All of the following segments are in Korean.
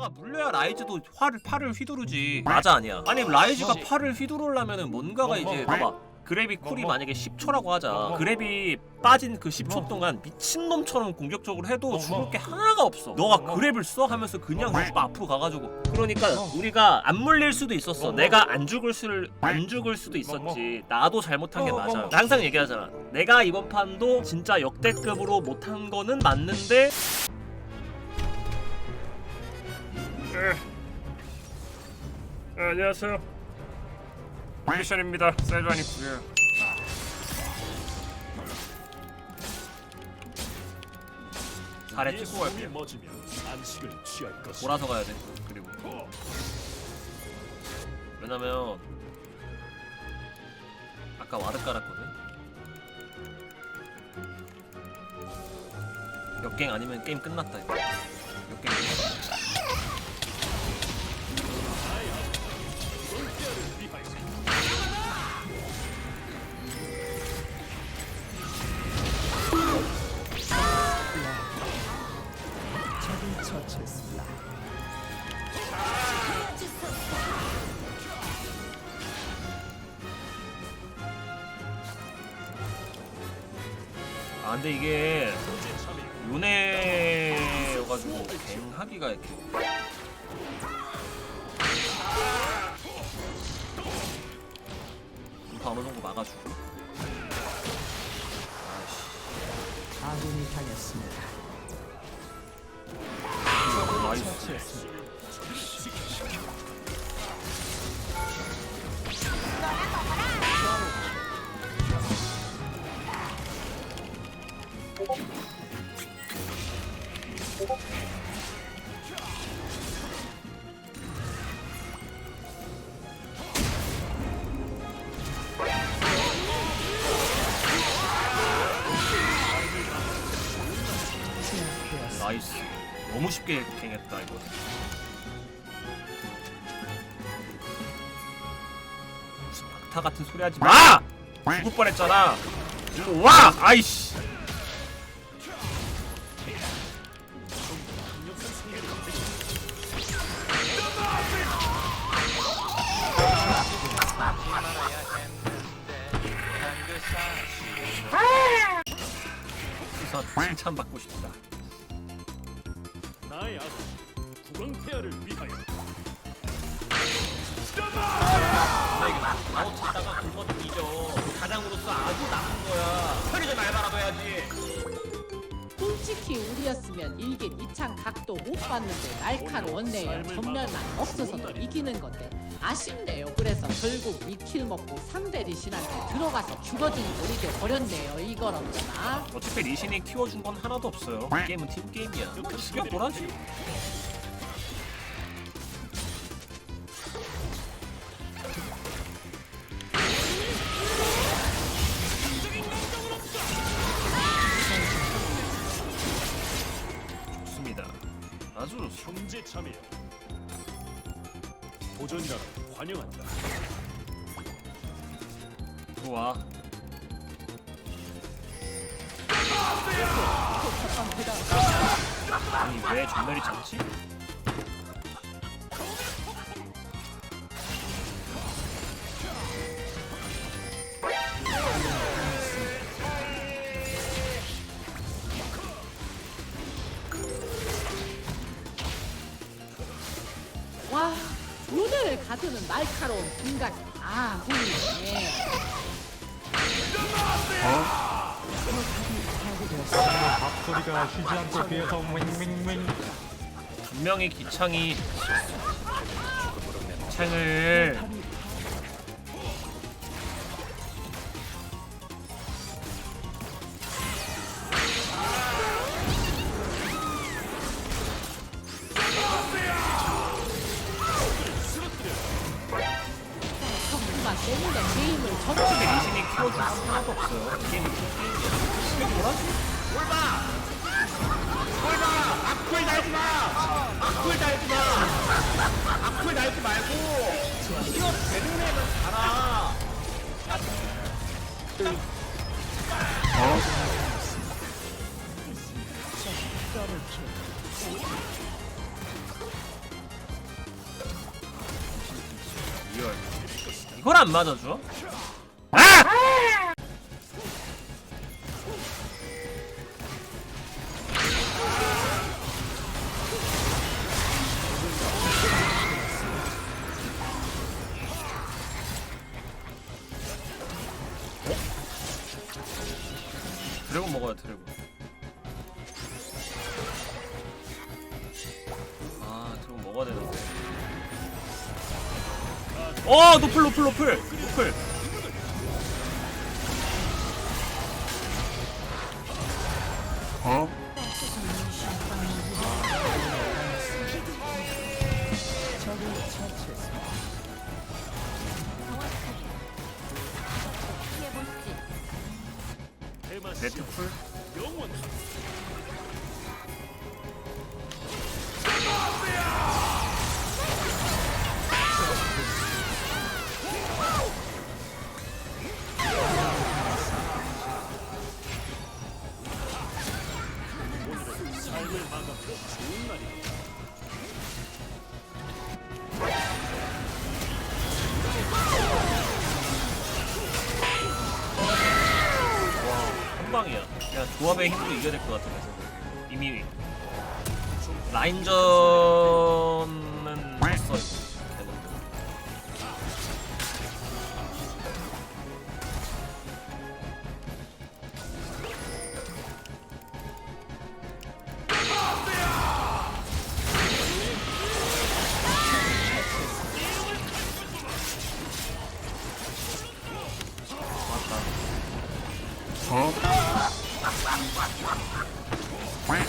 뭔가가 물려야 라이즈도 화를 팔을 휘두르지. 맞아 아니야. 아니 라이즈가 팔을 휘두르려면은 뭔가가 이제 봐봐. 그랩이 쿨이 만약에 10초라고 하자. 그랩이 빠진 그 10초 동안 미친놈처럼 공격적으로 해도 죽을 게 하나가 없어. 너가 그랩을 써 하면서 그냥 막 앞으로 가가지고. 그러니까 우리가 안 물릴 수도 있었어. 내가 안 죽을 수를 안 죽을 수도 있었지. 나도 잘못한 게 맞아. 나 항상 얘기하잖아. 내가 이번 판도 진짜 역대급으로 못한 거는 맞는데 네, 안녕하세요. 미션입니다. 셀반이고요. 잘해 찍고 갈게 멎으면 안식을 취할 것이다. 돌아서 가야 돼 그리고 왜냐면 아까 와드 깔았거든 역갱 아니면 게임 끝났다 이거 역갱 끝났다 근데 이게 요네여가지고 갱하기가 이렇게. 인파 어느 정도 막아주고. 아군이 당했습니다. 나이스 나이스 너무 쉽게 갱했다 이거 무슨 막타 같은 소리 하지 마! 죽을 뻔했잖아 와! 아이씨 칭찬받고 싶다 국왕폐하를 위하여 아웃 찾다가 굶어도 뒤져 가장으로서 아주 나쁜 거야 편의점 알바라도 해야지 솔직히 우리였으면 일긴 이창 각도 못 봤는데 날카로웠네요. 전멸만 없어서도 이기는 건데 아쉽네요. 그래서 결국 미킬 먹고 상대 리신한테 들어가서 죽어지는 걸 이겨버렸네요. 이걸 어쩌나? 어차피 리신이 키워준 건 하나도 없어요 이 게임은 팀 게임이야 죽여보라지 아주. 형제 자매여 도전이라도 환영한다. 좋아 아니 왜 전멸이 작지? 가드는 날카로운 인간. 아, 훌륭해. 소리가 쉬지 않고 뒤에서 윙윙윙 분명히 기창이 창을 골마! 골마! 악플 달지 마! 악플 달지 마! 악플 달지 말고 이거 되는 애는 달아. 어? 이걸 안 맞아줘? 드래곤 먹어야 드래곤. 아 드래곤 먹어야 되는데. 어 노플 노플 노플! 노플 대마 조합의 힘으로 이겨야 될 것 같아 그래서 이미 라인전은 했어 이거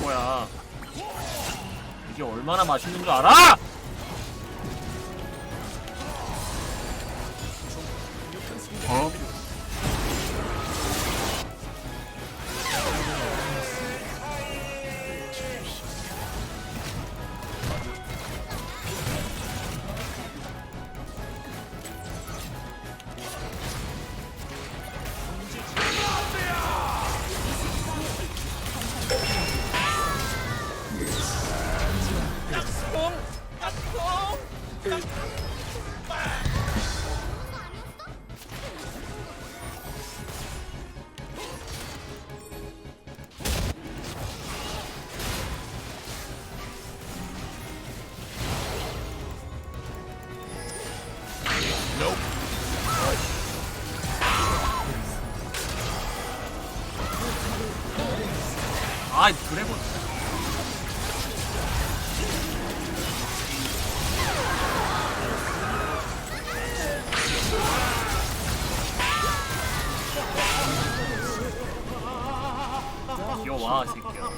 뭐야 이게 얼마나 맛있는 줄 알아? 아 드래곤 귀여워 이 새끼야.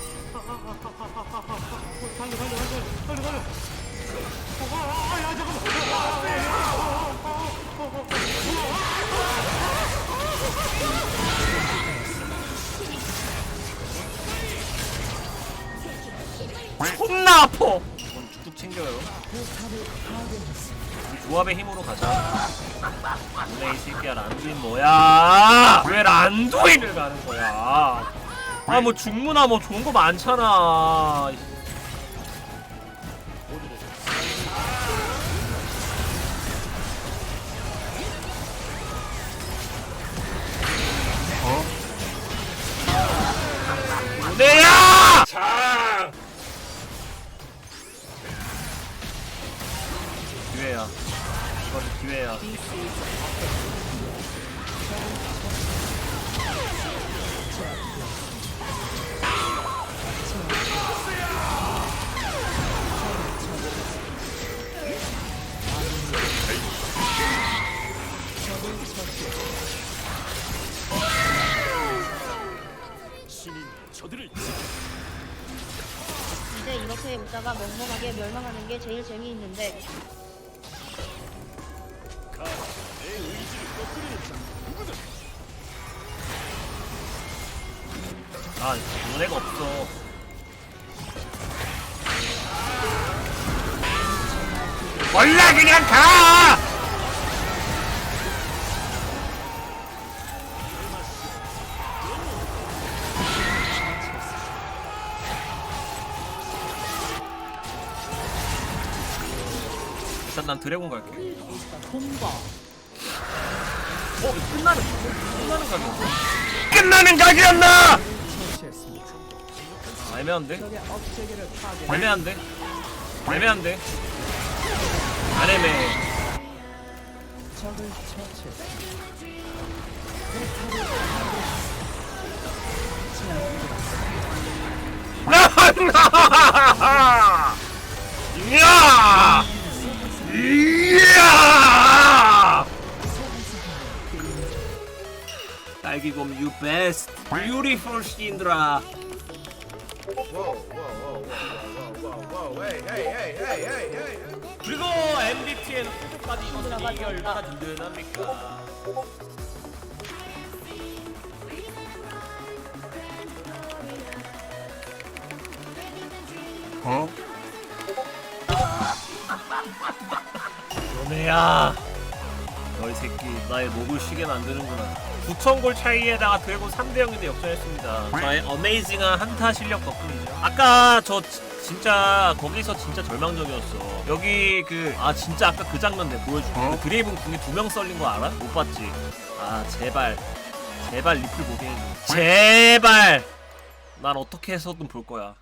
존나 아파. 이건 쭉쭉 챙겨요. 우리 조합의 힘으로 가자. 원래 이 새끼야 란두인 뭐야? 왜 란두인을 가는 거야 아 뭐 중무나 뭐 좋은 거 많잖아 어? 내야! 자, 기회야 이건 기회야 이렇게 웃다가 멍멍하게 멸망하는 게 제일 재미있는데 가. 내 의지를 아 노래가 없어 몰라 그냥 가! 일단 난 드래곤 갈게. 본거 어 끝나는 끝나는 각이었어 끝나는 각이었나? 처치했습니다. 아, 애매한데? 적의 업체계를 파괴. 애매한데? 애매한데? 안 애매해 적을 처치했습니다. 딸기곰 you best. 신드라 그리고 소속까지 있으니 이게 얼마나 든든합니까? 어? 너네야 너희 새끼 나의 목을 쉬게 만드는구나. 9,000골 차이에다가 드래곤 3대 0인데 역전했습니다. 저의 어메이징한 한타 실력 덕분이죠. 아까 저 지- 진짜 거기서 진짜 절망적이었어. 여기 그 아 진짜 아까 그 장면 내 보여줄게. 어? 그 드레이븐 궁에 두명 썰린 거 알아? 못 봤지? 아 제발. 제발 리플 보게 해줘. 제발! 난 어떻게 해서든 볼 거야